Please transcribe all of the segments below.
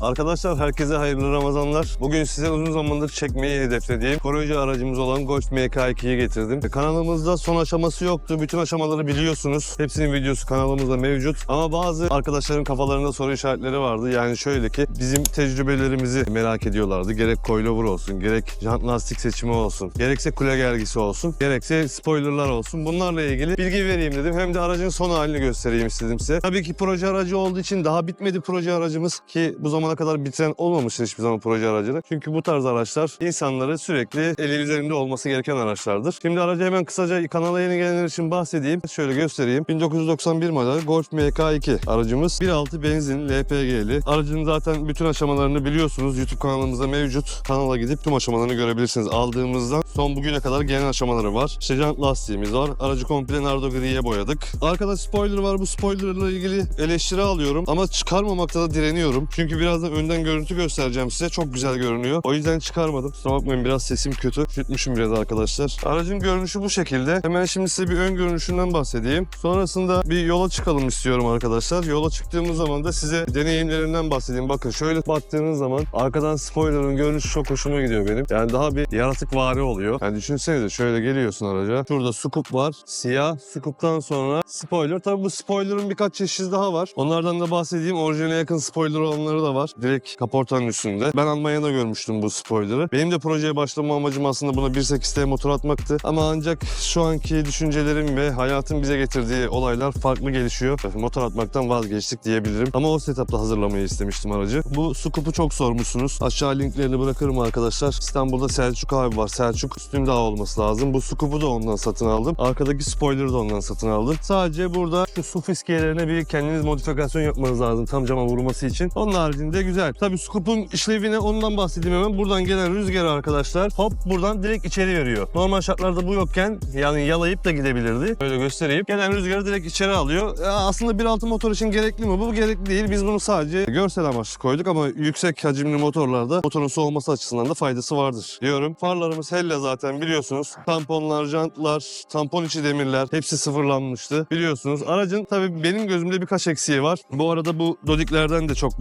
Arkadaşlar herkese hayırlı Ramazanlar. Bugün size uzun zamandır çekmeyi hedeflediğim koruyucu aracımız olan Golf MK2'yi getirdim. Kanalımızda son aşaması yoktu. Bütün aşamaları biliyorsunuz. Hepsinin videosu kanalımızda mevcut. Ama bazı arkadaşların kafalarında soru işaretleri vardı. Yani şöyle ki bizim tecrübelerimizi merak ediyorlardı. Gerek coilover olsun, gerek jant lastik seçimi olsun, gerekse kule gergisi olsun, gerekse spoilerlar olsun. Bunlarla ilgili bilgi vereyim dedim. Hem de aracın son halini göstereyim istedim size. Tabii ki proje aracı olduğu için daha bitmedi proje aracımız ki bu zamana kadar bitiren olmamıştır hiçbir zaman proje aracını. Çünkü bu tarz araçlar insanları sürekli eli üzerinde olması gereken araçlardır. Şimdi aracı hemen kısaca kanala yeni gelenler için bahsedeyim. Şöyle göstereyim. 1991 model Golf MK2 aracımız. 1.6 benzin LPG'li. Aracın zaten bütün aşamalarını biliyorsunuz. YouTube kanalımızda mevcut. Kanala gidip tüm aşamalarını görebilirsiniz. Aldığımızdan son bugüne kadar gelen aşamaları var. İşte jant lastiğimiz var. Aracı komple nardo griye boyadık. Arkada spoiler var. Bu spoilerla ilgili eleştiri alıyorum. Ama çıkarmamakta da direniyorum. Çünkü birazdan önden görüntü göstereceğim size. Çok güzel görünüyor. O yüzden çıkarmadım. Kusura bakmayın biraz sesim kötü. Üşütmüşüm biraz arkadaşlar. Aracın görünüşü bu şekilde. Hemen şimdi size bir ön görünüşünden bahsedeyim. Sonrasında bir yola çıkalım istiyorum arkadaşlar. Yola çıktığımız zaman da size deneyimlerimden bahsedeyim. Bakın şöyle baktığınız zaman arkadan spoilerın görünüşü çok hoşuma gidiyor benim. Yani daha bir yaratık vari oluyor. Yani düşünsenize şöyle geliyorsun araca. Şurada scoop var. Siyah. Scoop'tan sonra spoiler. Tabii bu spoiler'ın birkaç çeşidi daha var. Onlardan da bahsedeyim. Orijinale yakın spoiler olanları da var. Direkt kaportanın üstünde. Ben Almanya'da görmüştüm bu spoiler'ı. Benim de projeye başlama amacım aslında buna 1.8T motor atmaktı. Ama ancak şu anki düşüncelerim ve hayatın bize getirdiği olaylar farklı gelişiyor. Motor atmaktan vazgeçtik diyebilirim. Ama o setup'ta hazırlamayı istemiştim aracı. Bu scoop'u çok sormuşsunuz. Aşağı linklerini bırakırım arkadaşlar. İstanbul'da Selçuk abi var. Selçuk Üstündağ olması lazım. Bu scoop'u da ondan satın aldım. Arkadaki spoiler'ı da ondan satın aldım. Sadece burada şu su fiskelerine bir kendiniz modifikasyon yapmanız lazım tam cama vurması için. Onun haricinde güzel. Tabii scoop'un işlevine ondan bahsedeyim hemen. Buradan gelen rüzgarı arkadaşlar hop buradan direkt içeri veriyor. Normal şartlarda bu yokken yani yalayıp da gidebilirdi. Böyle göstereyim. Gelen rüzgarı direkt içeri alıyor. Ya aslında 1.6 motor için gerekli mi? Bu gerekli değil. Biz bunu sadece görsel amaçlı koyduk ama yüksek hacimli motorlarda motorun soğuması açısından da faydası vardır diyorum. Farlarımız hella zaten biliyorsunuz. Tamponlar, jantlar, tampon içi demirler hepsi sıfırlanmıştı. Biliyorsunuz. Aracın tabii benim gözümde birkaç eksiği var. Bu arada bu dodiklerden de çok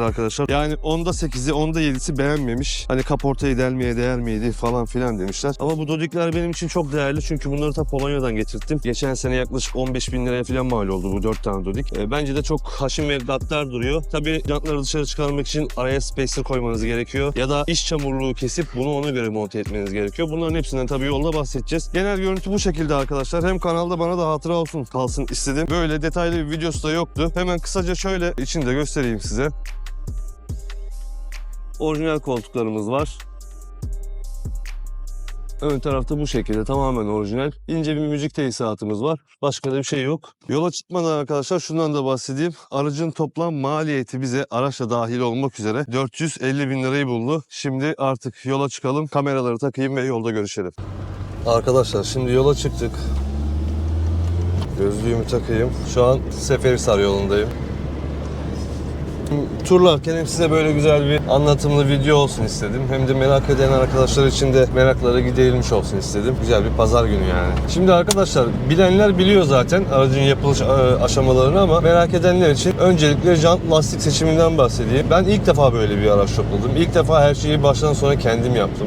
bahsetmişsiniz arkadaşlar. Yani onda 8'i, onda 7'si beğenmemiş. Hani kaportayı delmeye değer miydi falan filan demişler. Ama bu dodikler benim için çok değerli çünkü bunları da Polonya'dan getirttim. Geçen sene yaklaşık 15 bin liraya falan mal oldu bu 4 tane dodik. E, bence de çok haşim ve gaddar duruyor. Tabii jantları dışarı çıkarmak için araya spacer koymanız gerekiyor. Ya da iç çamurluğu kesip bunu ona göre monte etmeniz gerekiyor. Bunların hepsinden tabii yolda bahsedeceğiz. Genel görüntü bu şekilde arkadaşlar. Hem kanalda bana da hatıra olsun kalsın istedim. Böyle detaylı bir videosu da yoktu. Hemen kısaca şöyle içini de göstereyim size. Orijinal koltuklarımız var. Ön tarafta bu şekilde tamamen orijinal. İnce bir müzik tesisatımız var. Başka da bir şey yok. Yola çıkmadan arkadaşlar şundan da bahsedeyim. Aracın toplam maliyeti bize araçla dahil olmak üzere 450 bin lirayı buldu. Şimdi artık yola çıkalım. Kameraları takayım ve yolda görüşelim. Arkadaşlar şimdi yola çıktık. Gözlüğümü takayım. Şu an Seferihisar yolundayım. Turlarken hem size böyle güzel bir anlatımlı video olsun istedim. Hem de merak eden arkadaşlar için de merakları giderilmiş olsun istedim. Güzel bir pazar günü yani. Şimdi arkadaşlar bilenler biliyor zaten aracın yapılış e, aşamalarını ama merak edenler için öncelikle jant lastik seçiminden bahsedeyim. Ben ilk defa böyle bir araç topladım. İlk defa her şeyi baştan sona kendim yaptım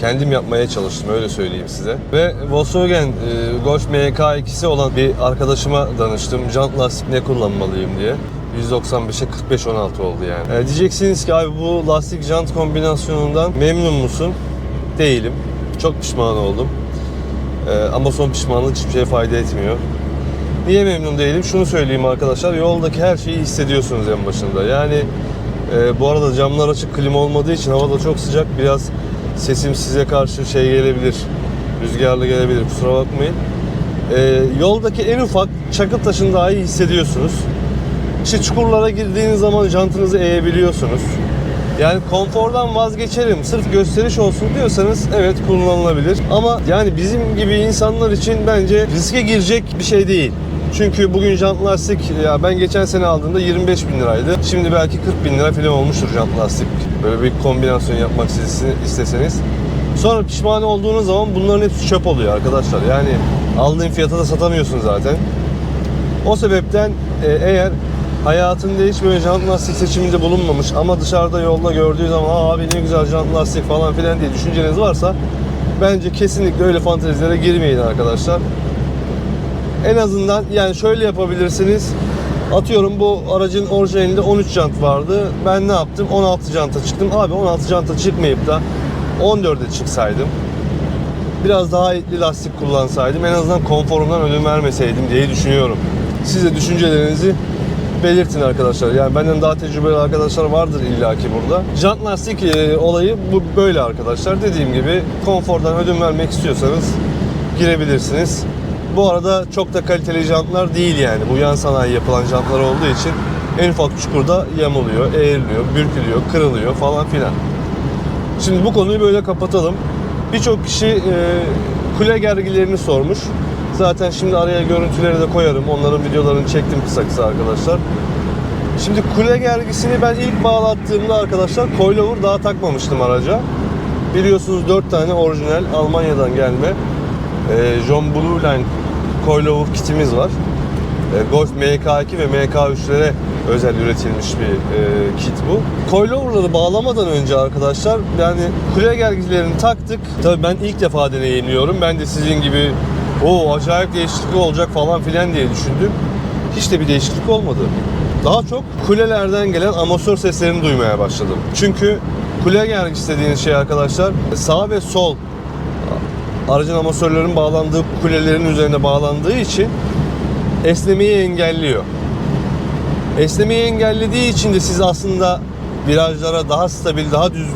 kendim yapmaya çalıştım öyle söyleyeyim size. Ve Volkswagen e, Golf MK2'si olan bir arkadaşıma danıştım. Jant lastik ne kullanmalıyım diye. 195'e 45 16 oldu yani. E, diyeceksiniz ki abi bu lastik jant kombinasyonundan memnun musun? Değilim. Çok pişman oldum. E, ama son pişmanlık hiçbir şeye fayda etmiyor. Niye memnun değilim? Şunu söyleyeyim arkadaşlar. Yoldaki her şeyi hissediyorsunuz en başında. Yani e, bu arada camlar açık, klima olmadığı için hava da çok sıcak. Biraz sesim size karşı şey gelebilir. Rüzgarlı gelebilir. Kusura bakmayın. E, yoldaki en ufak çakıl taşını dahi hissediyorsunuz. İşte çukurlara girdiğiniz zaman jantınızı eğebiliyorsunuz. Yani konfordan vazgeçerim sırf gösteriş olsun diyorsanız evet kullanılabilir. Ama yani bizim gibi insanlar için bence riske girecek bir şey değil. Çünkü bugün jant lastik ya ben geçen sene aldığımda 25 bin liraydı. Şimdi belki 40 bin lira falan olmuştur jant lastik. Böyle bir kombinasyon yapmak isteseniz. Sonra pişman olduğunuz zaman bunların hepsi çöp oluyor arkadaşlar. Yani aldığın fiyata da satamıyorsun zaten. O sebepten e, eğer hayatında hiç böyle jant lastik seçiminde bulunmamış ama dışarıda yolda gördüğü zaman abi ne güzel jant lastik falan filan diye düşünceniz varsa bence kesinlikle öyle fantezilere girmeyin arkadaşlar. En azından yani şöyle yapabilirsiniz. Atıyorum bu aracın orijinalinde 13 jant vardı. Ben ne yaptım? 16 janta çıktım. Abi 16 janta çıkmayıp da 14'e çıksaydım. Biraz daha etli lastik kullansaydım en azından konforumdan ödün vermeseydim diye düşünüyorum. Siz de düşüncelerinizi belirtin arkadaşlar. Yani benden daha tecrübeli arkadaşlar vardır illaki burada. Jant lastik e, olayı bu böyle arkadaşlar. Dediğim gibi konfordan ödün vermek istiyorsanız girebilirsiniz. Bu arada çok da kaliteli jantlar değil yani. Bu yan sanayi yapılan jantlar olduğu için en ufak çukurda yamuluyor, eğriliyor, bürkülüyor, kırılıyor falan filan. Şimdi bu konuyu böyle kapatalım. Birçok kişi e, kule gergilerini sormuş. Zaten şimdi araya görüntüleri de koyarım. Onların videolarını çektim kısa kısa arkadaşlar. Şimdi kule gergisini ben ilk bağlattığımda arkadaşlar coilover daha takmamıştım araca. Biliyorsunuz 4 tane orijinal Almanya'dan gelme e, John Blue Line coilover kitimiz var. E, Golf MK2 ve MK3'lere özel üretilmiş bir e, kit bu. Coilover'ları bağlamadan önce arkadaşlar yani kule gergilerini taktık. Tabii ben ilk defa deneyimliyorum. Ben de sizin gibi o acayip değişiklik olacak falan filan diye düşündüm. Hiç de bir değişiklik olmadı. Daha çok kulelerden gelen amatör seslerini duymaya başladım. Çünkü kule gergisi dediğiniz şey arkadaşlar sağ ve sol aracın amatörlerin bağlandığı kulelerin üzerine bağlandığı için esnemeyi engelliyor. Esnemeyi engellediği için de siz aslında virajlara daha stabil, daha düz,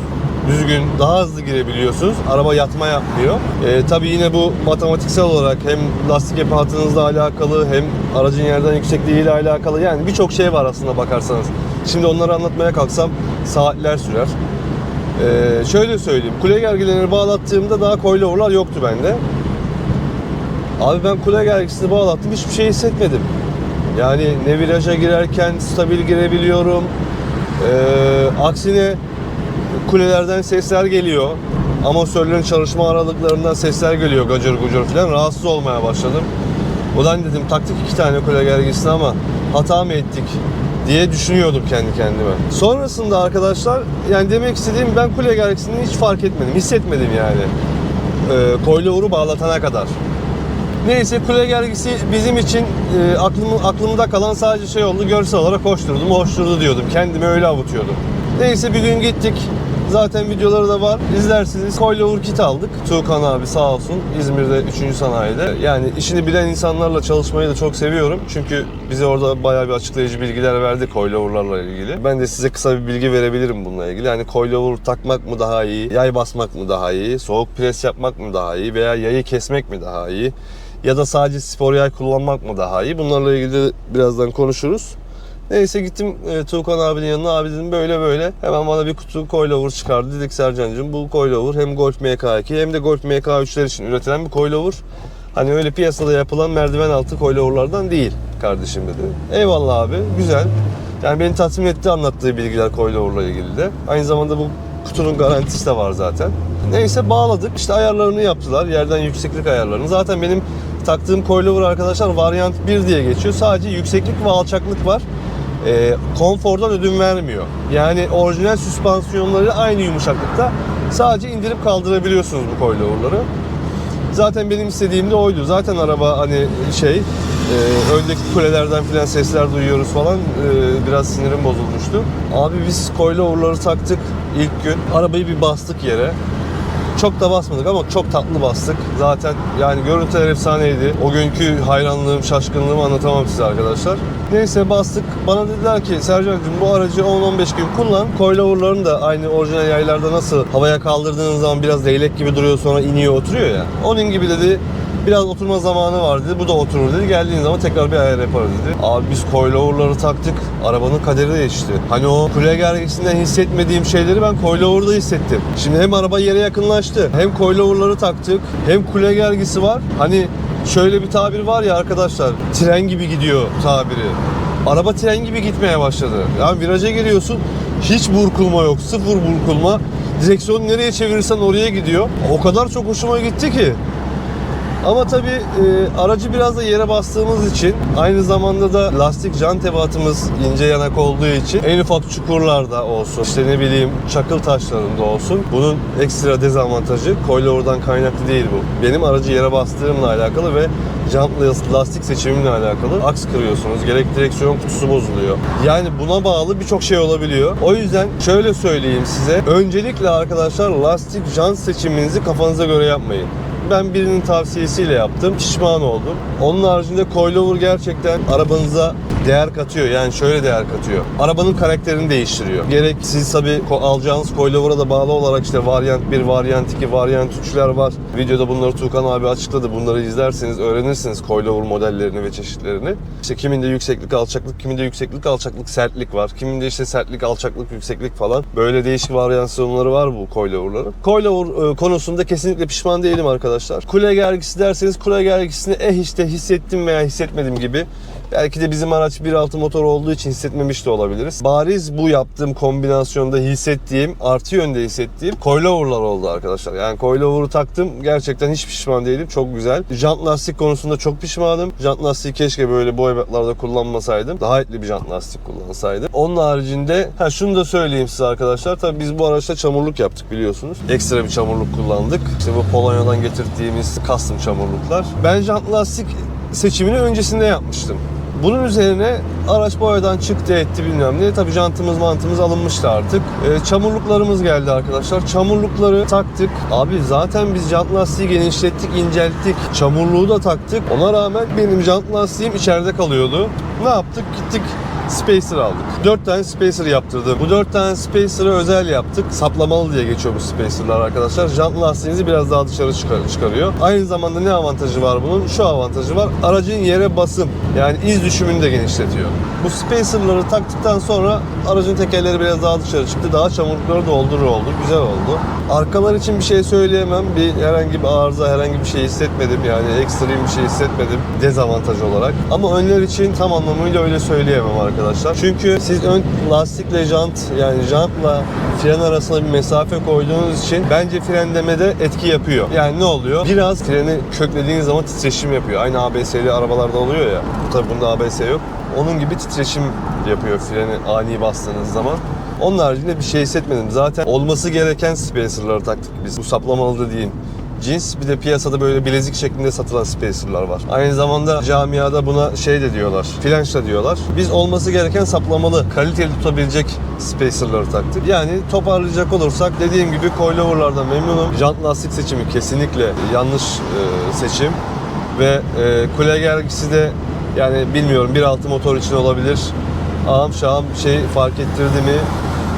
düzgün, daha hızlı girebiliyorsunuz. Araba yatma yapmıyor. Ee, tabii yine bu matematiksel olarak hem lastik ebatınızla alakalı hem aracın yerden yüksekliğiyle alakalı yani birçok şey var aslında bakarsanız. Şimdi onları anlatmaya kalksam saatler sürer. Ee, şöyle söyleyeyim. Kule gergilerini bağlattığımda daha coilover'lar yoktu bende. Abi ben kule gergisini bağlattım. Hiçbir şey hissetmedim. Yani ne viraja girerken stabil girebiliyorum. Ee, aksine kulelerden sesler geliyor. Amatörlerin çalışma aralıklarından sesler geliyor gacır gucur falan. Rahatsız olmaya başladım. Ulan dedim taktık iki tane kule gergisini ama hata mı ettik diye düşünüyordum kendi kendime. Sonrasında arkadaşlar yani demek istediğim ben kule gergisini hiç fark etmedim, hissetmedim yani. Ee, coilover'u bağlatana kadar. Neyse kule gergisi bizim için e, aklım, aklımda kalan sadece şey oldu. Görsel olarak hoşturdu mu hoşturdu diyordum. Kendimi öyle avutuyordum. Neyse bir gün gittik. Zaten videoları da var. İzlersiniz. Coilover kit aldık. Tuğkan abi sağ olsun. İzmir'de 3. sanayide. Yani işini bilen insanlarla çalışmayı da çok seviyorum. Çünkü bize orada bayağı bir açıklayıcı bilgiler verdi coilover'larla ilgili. Ben de size kısa bir bilgi verebilirim bununla ilgili. Yani coilover takmak mı daha iyi? Yay basmak mı daha iyi? Soğuk pres yapmak mı daha iyi? Veya yayı kesmek mi daha iyi? Ya da sadece spor yay kullanmak mı daha iyi? Bunlarla ilgili birazdan konuşuruz. Neyse gittim e, Tuğkan abinin yanına. Abi dedim böyle böyle. Hemen bana bir kutu coilover çıkardı. Dedik Sercan'cığım bu coilover hem Golf MK2 hem de Golf MK3'ler için üretilen bir coilover. Hani öyle piyasada yapılan merdiven altı coiloverlardan değil kardeşim dedi. Eyvallah abi güzel. Yani beni tatmin etti anlattığı bilgiler coiloverla ilgili de. Aynı zamanda bu kutunun garantisi de var zaten. Neyse bağladık. İşte ayarlarını yaptılar. Yerden yükseklik ayarlarını. Zaten benim taktığım coilover arkadaşlar varyant 1 diye geçiyor. Sadece yükseklik ve alçaklık var. Ee, konfordan ödün vermiyor. Yani orijinal süspansiyonları aynı yumuşaklıkta. Sadece indirip kaldırabiliyorsunuz bu coilover'ları. Zaten benim istediğim de oydu. Zaten araba hani şey e, öndeki kulelerden filan sesler duyuyoruz falan e, biraz sinirim bozulmuştu. Abi biz coilover'ları taktık ilk gün. Arabayı bir bastık yere. Çok da basmadık ama çok tatlı bastık. Zaten yani görüntüler efsaneydi. O günkü hayranlığım, şaşkınlığımı anlatamam size arkadaşlar. Neyse bastık. Bana dediler ki Sercan'cığım bu aracı 10-15 gün kullan. Coilover'ların da aynı orijinal yaylarda nasıl havaya kaldırdığın zaman biraz leylek gibi duruyor sonra iniyor oturuyor ya. Onun gibi dedi Biraz oturma zamanı var dedi. Bu da oturur dedi. Geldiğin zaman tekrar bir ayar yaparız dedi. Abi biz coilover'ları taktık. Arabanın kaderi değişti. Hani o kule gergisinden hissetmediğim şeyleri ben coilover'da hissettim. Şimdi hem araba yere yakınlaştı. Hem coilover'ları taktık. Hem kule gergisi var. Hani şöyle bir tabir var ya arkadaşlar. Tren gibi gidiyor tabiri. Araba tren gibi gitmeye başladı. Yani viraja giriyorsun. Hiç burkulma yok. Sıfır burkulma. Direksiyonu nereye çevirirsen oraya gidiyor. O kadar çok hoşuma gitti ki. Ama tabii e, aracı biraz da yere bastığımız için aynı zamanda da lastik jant ebatımız ince yanak olduğu için en ufak çukurlarda olsun işte ne bileyim çakıl taşlarında olsun bunun ekstra dezavantajı coilover'dan kaynaklı değil bu. Benim aracı yere bastığımla alakalı ve jantla lastik seçimimle alakalı aks kırıyorsunuz. Gerek direksiyon kutusu bozuluyor. Yani buna bağlı birçok şey olabiliyor. O yüzden şöyle söyleyeyim size. Öncelikle arkadaşlar lastik jant seçiminizi kafanıza göre yapmayın. Ben birinin tavsiyesiyle yaptım. Pişman oldum. Onun haricinde coilover gerçekten arabanıza değer katıyor. Yani şöyle değer katıyor. Arabanın karakterini değiştiriyor. Gerek siz tabii ko- alacağınız coilover'a da bağlı olarak işte varyant 1, varyant 2, varyant 3'ler var. Videoda bunları Tuğkan abi açıkladı. Bunları izlerseniz öğrenirsiniz coilover modellerini ve çeşitlerini. İşte kiminde yükseklik, alçaklık, kiminde yükseklik, alçaklık, sertlik var. Kiminde işte sertlik, alçaklık, yükseklik falan. Böyle değişik varyasyonları var bu coilover'ların. Coilover e, konusunda kesinlikle pişman değilim arkadaşlar. Kule gergisi derseniz kule gergisini eh işte hissettim veya hissetmedim gibi. Belki de bizim araç 1.6 motor olduğu için hissetmemiş de olabiliriz. Bariz bu yaptığım kombinasyonda hissettiğim, artı yönde hissettiğim coilover'lar oldu arkadaşlar. Yani coilover'ı taktım. Gerçekten hiç pişman değilim. Çok güzel. Jant lastik konusunda çok pişmanım. Jant lastiği keşke böyle bu ebatlarda kullanmasaydım. Daha etli bir jant lastik kullansaydım. Onun haricinde ha şunu da söyleyeyim size arkadaşlar. Tabii biz bu araçta çamurluk yaptık biliyorsunuz. Ekstra bir çamurluk kullandık. İşte bu Polonya'dan getirdiğimiz custom çamurluklar. Ben jant lastik seçimini öncesinde yapmıştım. Bunun üzerine araç boyadan çıktı etti bilmem ne. Tabii jantımız mantımız alınmıştı artık. Ee, çamurluklarımız geldi arkadaşlar. Çamurlukları taktık. Abi zaten biz jant lastiği genişlettik, incelttik. Çamurluğu da taktık. Ona rağmen benim jant lastiğim içeride kalıyordu. Ne yaptık? Gittik Spacer aldık. 4 tane Spacer yaptırdım. Bu 4 tane Spacer'ı özel yaptık. Saplamalı diye geçiyor bu Spacer'lar arkadaşlar. Jant lastiğinizi biraz daha dışarı çıkar- çıkarıyor. Aynı zamanda ne avantajı var bunun? Şu avantajı var. Aracın yere basım yani iz düşümünü de genişletiyor. Bu Spacer'ları taktıktan sonra aracın tekerleri biraz daha dışarı çıktı. Daha çamurlukları doldurur oldu. Güzel oldu. Arkalar için bir şey söyleyemem. Bir herhangi bir arıza, herhangi bir şey hissetmedim. Yani ekstrem bir şey hissetmedim dezavantaj olarak. Ama önler için tam anlamıyla öyle söyleyemem arkadaşlar. Çünkü siz ön lastikle jant yani jantla fren arasında bir mesafe koyduğunuz için bence frenlemede etki yapıyor. Yani ne oluyor? Biraz freni köklediğiniz zaman titreşim yapıyor. Aynı ABS'li arabalarda oluyor ya. Tabii bunda ABS yok. Onun gibi titreşim yapıyor freni ani bastığınız zaman. Onun haricinde bir şey hissetmedim. Zaten olması gereken spacer'ları taktık biz. Bu saplamalı dediğim cins. Bir de piyasada böyle bilezik şeklinde satılan spacer'lar var. Aynı zamanda camiada buna şey de diyorlar. Flanş da diyorlar. Biz olması gereken saplamalı, kaliteli tutabilecek spacer'ları taktık. Yani toparlayacak olursak dediğim gibi coilover'lardan memnunum. Jant lastik seçimi kesinlikle yanlış e, seçim. Ve e, kule gergisi de yani bilmiyorum 1.6 motor için olabilir. Ağam şahım şey fark ettirdi mi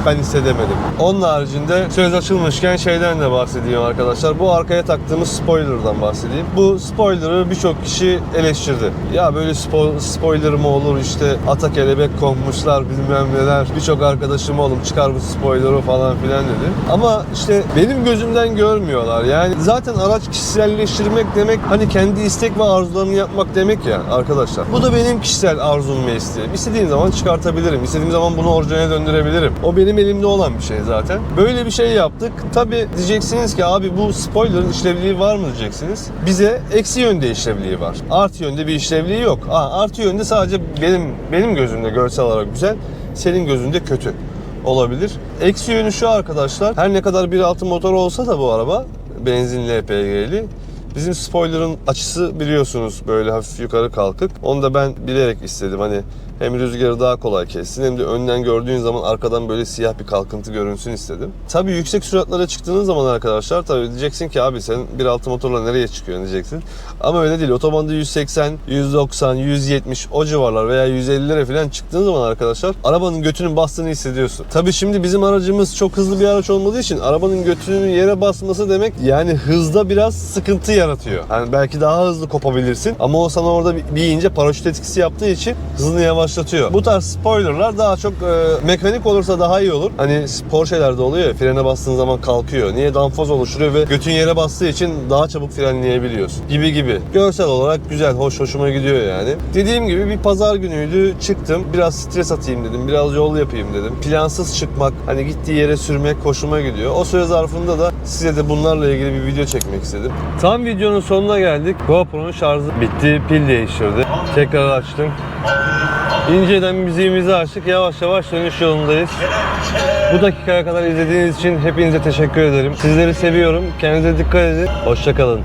ben hissedemedim. Onun haricinde söz açılmışken şeyden de bahsedeyim arkadaşlar. Bu arkaya taktığımız spoiler'dan bahsedeyim. Bu spoiler'ı birçok kişi eleştirdi. Ya böyle spo- spoiler mı olur işte ata kelebek konmuşlar bilmem neler. Birçok arkadaşım oğlum çıkar bu spoiler'ı falan filan dedi. Ama işte benim gözümden görmüyorlar. Yani zaten araç kişiselleştirmek demek hani kendi istek ve arzularını yapmak demek ya arkadaşlar. Bu da benim kişisel arzum ve isteğim. İstediğim zaman çıkartabilirim. İstediğim zaman bunu orijinale döndürebilirim. O benim elimde olan bir şey zaten. Böyle bir şey yaptık. Tabi diyeceksiniz ki abi bu spoiler'ın işlevliği var mı diyeceksiniz. Bize eksi yönde işlevliği var. Artı yönde bir işlevliği yok. Aa, artı yönde sadece benim benim gözümde görsel olarak güzel. Senin gözünde kötü olabilir. Eksi yönü şu arkadaşlar. Her ne kadar 1.6 motor olsa da bu araba benzinli LPG'li Bizim spoiler'ın açısı biliyorsunuz böyle hafif yukarı kalkık. Onu da ben bilerek istedim. Hani hem rüzgarı daha kolay kessin hem de önden gördüğün zaman arkadan böyle siyah bir kalkıntı görünsün istedim. Tabii yüksek süratlere çıktığınız zaman arkadaşlar tabii diyeceksin ki abi sen 1.6 motorla nereye çıkıyorsun diyeceksin. Ama öyle değil. Otobanda 180, 190, 170 o civarlar veya 150'lere falan çıktığın zaman arkadaşlar arabanın götünün bastığını hissediyorsun. Tabii şimdi bizim aracımız çok hızlı bir araç olmadığı için arabanın götünün yere basması demek yani hızda biraz sıkıntı yaratıyor. Yani belki daha hızlı kopabilirsin ama o sana orada bir bir ince paraşüt etkisi yaptığı için hızını yavaşlatıyor. Bu tarz spoilerlar daha çok e, mekanik olursa daha iyi olur. Hani Porsche'lerde oluyor ya frene bastığın zaman kalkıyor. Niye danfoz oluşturuyor ve götün yere bastığı için daha çabuk frenleyebiliyorsun. Gibi gibi. Görsel olarak güzel, hoş, hoşuma gidiyor yani. Dediğim gibi bir pazar günüydü. Çıktım. Biraz stres atayım dedim. Biraz yol yapayım dedim. Plansız çıkmak, hani gittiği yere sürmek hoşuma gidiyor. O süre zarfında da size de bunlarla ilgili bir video çekmek istedim. Tam videonun sonuna geldik. GoPro'nun şarjı bitti. Pil değiştirdi. Tekrar açtım. İnceden müziğimizi açtık. Yavaş yavaş dönüş yolundayız. Bu dakikaya kadar izlediğiniz için hepinize teşekkür ederim. Sizleri seviyorum. Kendinize dikkat edin. Hoşçakalın.